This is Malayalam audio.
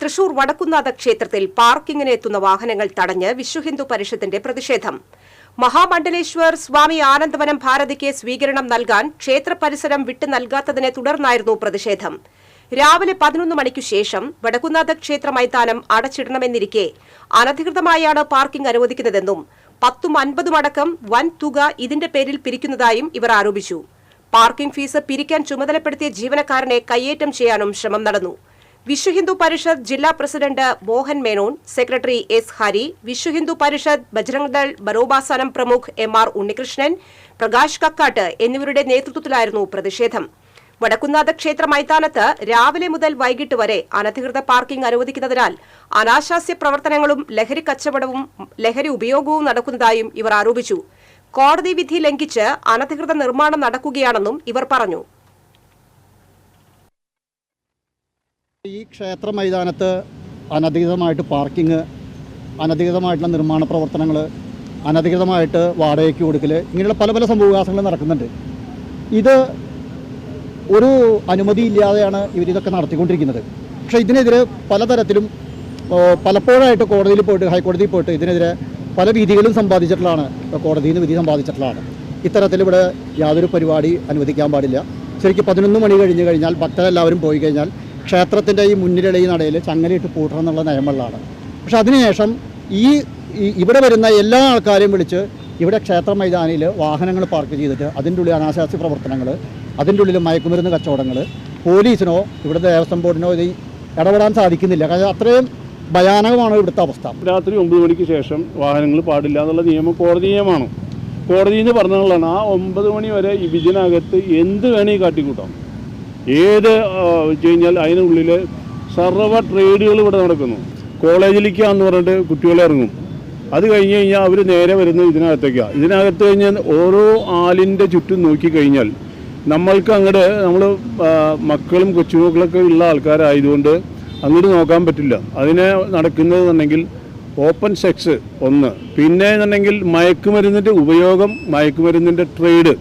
തൃശൂർ വടക്കുന്നാഥ ക്ഷേത്രത്തിൽ പാർക്കിങ്ങിന് എത്തുന്ന വാഹനങ്ങൾ തടഞ്ഞ് വിശ്വഹിന്ദു പരിഷത്തിന്റെ പ്രതിഷേധം. മഹാമണ്ഡലേശ്വർ സ്വാമി ആനന്ദവനം ഭാരതിക്ക് സ്വീകരണം നൽകാൻ ക്ഷേത്ര പരിസരം വിട്ടു നൽകാത്തതിനെ തുടർന്നായിരുന്നു പ്രതിഷേധം. രാവിലെ പതിനൊന്ന് മണിക്കു ശേഷം വടക്കുന്നാഥ ക്ഷേത്ര മൈതാനം അടച്ചിടണമെന്നിരിക്കെ അനധികൃതമായാണ് പാർക്കിംഗ് അനുവദിക്കുന്നതെന്നും പത്തും അൻപതും അടക്കം വൻ തുക ഇതിന്റെ പേരിൽ പിരിക്കുന്നതായും ഇവർ ആരോപിച്ചു. പാർക്കിംഗ് ഫീസ് പിരിക്കാൻ ചുമതലപ്പെടുത്തിയ ജീവനക്കാരനെ കയ്യേറ്റം ചെയ്യാനും ശ്രമം നടന്നു. വിശ്വഹിന്ദു പരിഷത്ത് ജില്ലാ president Mohan Menon secretary S Hari Vishwa Hindu Parishad Bajrang Dal ബറോബാസനം പ്രമുഖ് എം ആർ ഉണ്ണികൃഷ്ണൻ പ്രകാശ് കക്കാട്ട് എന്നിവരുടെ നേതൃത്വത്തിലായിരുന്നു പ്രതിഷേധം. വടക്കുന്നാഥ ക്ഷേത്ര മൈതാനത്ത് രാവിലെ മുതൽ വൈകിട്ട് വരെ അനധികൃത പാർക്കിംഗ് അനുവദിക്കുന്നതിനാൽ അനാശാസ്യ പ്രവർത്തനങ്ങളും ലഹരി കച്ചവടവും ലഹരി ഉപയോഗവും നടക്കുന്നതായും ഇവർ ആരോപിച്ചു. കോടതി വിധി ലംഘിച്ച് അനധികൃത നിർമ്മാണം നടക്കുകയാണെന്നും ഇവർ പറഞ്ഞു. ഈ ക്ഷേത്ര മൈതാനത്ത് അനധികൃതമായിട്ട് പാർക്കിങ് അനധികൃതമായിട്ടുള്ള നിർമ്മാണ പ്രവർത്തനങ്ങൾ അനധികൃതമായിട്ട് വാടകയ്ക്ക് കൊടുക്കൽ ഇങ്ങനെയുള്ള പല പല സംഭവവികാസങ്ങൾ നടക്കുന്നുണ്ട്. ഇത് ഒരു അനുമതി ഇല്ലാതെയാണ് ഇവരിതൊക്കെ നടത്തിക്കൊണ്ടിരിക്കുന്നത്. പക്ഷേ ഇതിനെതിരെ പലതരത്തിലും പലപ്പോഴായിട്ട് കോടതിയിൽ പോയിട്ട് ഹൈക്കോടതിയിൽ പോയിട്ട് ഇതിനെതിരെ പല വിധികളും സമ്പാദിച്ചിട്ടുള്ളതാണ്. കോടതിയിൽ നിന്ന് വിധി സമ്പാദിച്ചിട്ടുള്ളതാണ്. ഇത്തരത്തിൽ ഇവിടെ യാതൊരു പരിപാടി അനുവദിക്കാൻ പാടില്ല. ശരിക്കും പതിനൊന്ന് മണി കഴിഞ്ഞ് കഴിഞ്ഞാൽ ഭക്തരെല്ലാവരും പോയി കഴിഞ്ഞാൽ ക്ഷേത്രത്തിന്റെ ഈ മുന്നിലുള്ള നടയിൽ ചങ്ങലയിട്ട് പൂട്ടണം എന്നുള്ള നിയമങ്ങളാണ് പക്ഷെ അതിനുശേഷം ഈ ഇവിടെ വരുന്ന എല്ലാ ആൾക്കാരെയും വിളിച്ച് ഇവിടെ ക്ഷേത്ര മൈതാനിയിൽ വാഹനങ്ങൾ പാർക്ക് ചെയ്തിട്ട് അതിന്റെ ഉള്ളിൽ അനാശാസ്യ പ്രവർത്തനങ്ങൾ അതിന്റെ ഉള്ളിൽ മയക്കുമരുന്ന് കച്ചവടങ്ങൾ പോലീസിനോ ഇവിടെ ദേവസ്വം ബോർഡിനോ ഇത് ഇടപെടാൻ സാധിക്കുന്നില്ല. കാരണം അത്രയും ഭയാനകമാണ് ഇവിടുത്തെ അവസ്ഥ. രാത്രി ഒമ്പത് മണിക്ക് ശേഷം വാഹനങ്ങൾ പാടില്ല എന്നുള്ള നിയമം കോടതി നിയമമാണ്. കോടതി എന്ന് പറഞ്ഞുള്ളതാണ് ആ ഒമ്പത് മണി വരെ ഈ വിജനകത്ത് എന്ത് വേണേ കാട്ടിക്കൂട്ടാം. ഏത് വെച്ച് കഴിഞ്ഞാൽ അതിനുള്ളിൽ സർവ ട്രേഡുകൾ ഇവിടെ നടക്കുന്നു. കോളേജിലേക്കാന്ന് പറഞ്ഞിട്ട് കുട്ടികളെ ഇറങ്ങും. അത് കഴിഞ്ഞ് കഴിഞ്ഞാൽ അവർ നേരെ വരുന്നത് ഇതിനകത്തേക്കാണ് ഇതിനകത്ത് കഴിഞ്ഞാൽ ഓരോ ആലിന്റെ ചുറ്റും നോക്കിക്കഴിഞ്ഞാൽ നമ്മൾക്ക് അങ്ങോട്ട് നമ്മൾ മക്കളും കൊച്ചുമക്കളൊക്കെ ഉള്ള ആൾക്കാരായതുകൊണ്ട് അങ്ങോട്ട് നോക്കാൻ പറ്റില്ല. അതിനെ നടക്കുന്നതെന്നുണ്ടെങ്കിൽ ഓപ്പൺ സെക്സ് ഒന്ന്. പിന്നെ എന്നുണ്ടെങ്കിൽ മയക്കുമരുന്നിന്റെ ഉപയോഗം മയക്കുമരുന്നിന്റെ ട്രേഡ്.